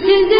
Gece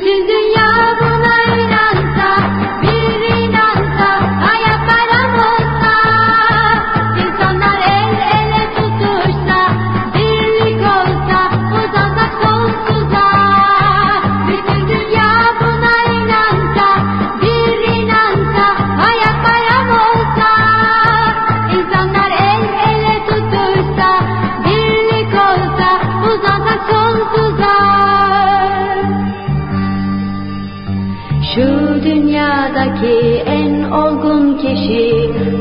to do.